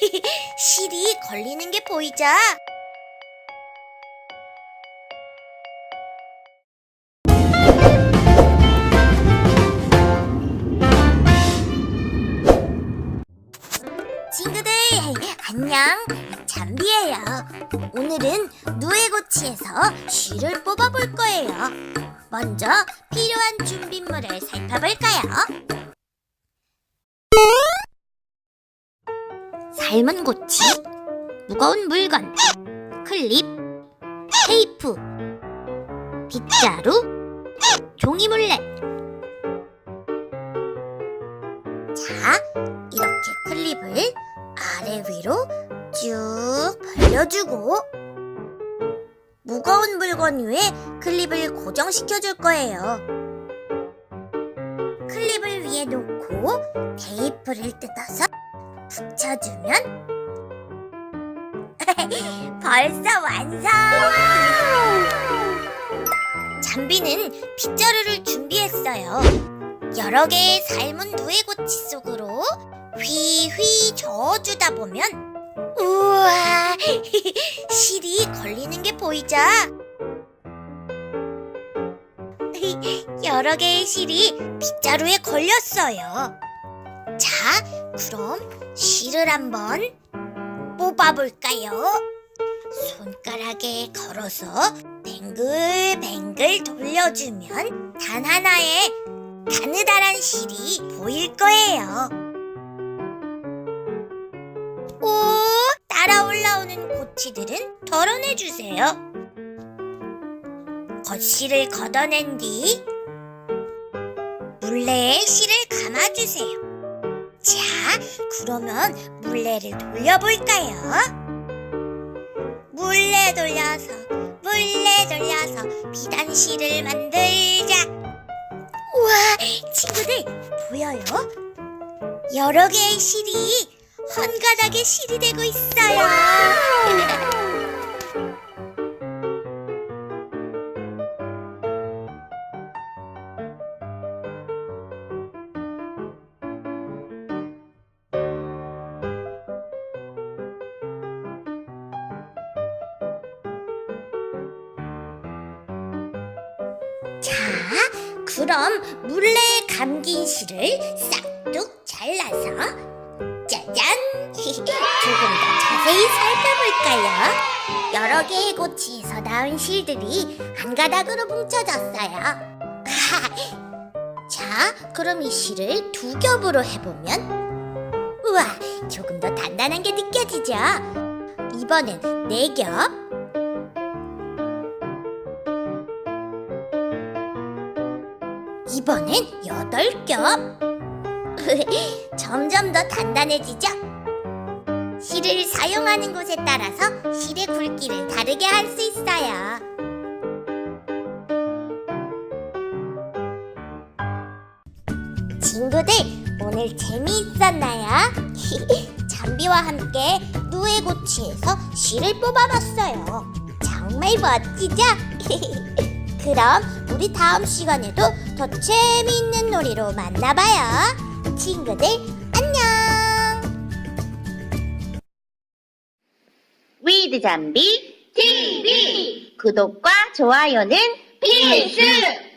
실이 걸리는 게 보이죠? 친구들 안녕 잠비예요 오늘은 누에고치에서 실을 뽑아볼 거예요 먼저 필요한 준비물을 살펴볼까요? 삶은 고치 무거운 물건 클립 테이프 빗자루 종이물레 자 이렇게 클립을 아래 위로 쭉 벌려주고 무거운 물건 위에 클립을 고정시켜 줄 거예요. 클립을 위에 놓고 테이프를 뜯어서 붙여주면 벌써 완성! 잠비는 빗자루를 준비했어요. 여러 개의 삶은 누에고치 속으로 휘휘 저어주다 보면 우와 실이 걸리는 게 보이죠? 여러 개의 실이 빗자루에 걸렸어요. 자, 그럼 실을 한번 뽑아볼까요? 손가락에 걸어서 뱅글뱅글 돌려주면 단 하나의 가느다란 실이 보일 거예요. 오, 따라 올라오는 고치들은 덜어내주세요. 겉실을 걷어낸 뒤 물레에 실을 감아주세요. 자, 그러면 물레를 돌려볼까요? 물레 돌려서, 물레 돌려서 비단실을 만들자. 우와, 친구들 보여요? 여러 개의 실이 헌가닥에 실이 되고 있어요. 자, 그럼 물레에 감긴 실을 싹둑 잘라서 짜잔! 조금 더 자세히 살펴볼까요? 여러 개의 고치에서 나온 실들이 한 가닥으로 뭉쳐졌어요. 자, 그럼 이 실을 두 겹으로 해보면 우와, 조금 더 단단한 게 느껴지죠? 이번엔 네 겹. 이번엔 여덟 겹. 점점 더 단단해지죠? 실을 사용하는 곳에 따라서 실의 굵기를 다르게 할 수 있어요. 친구들, 오늘 재미있었나요? 잠비와 함께 누에고치에서 실을 뽑아봤어요. 정말 멋지죠? 그럼 우리 다음 시간에도 더 재미있는 놀이로 만나봐요. 친구들, 안녕! 위드 잠비 TV 구독과 좋아요는 필수!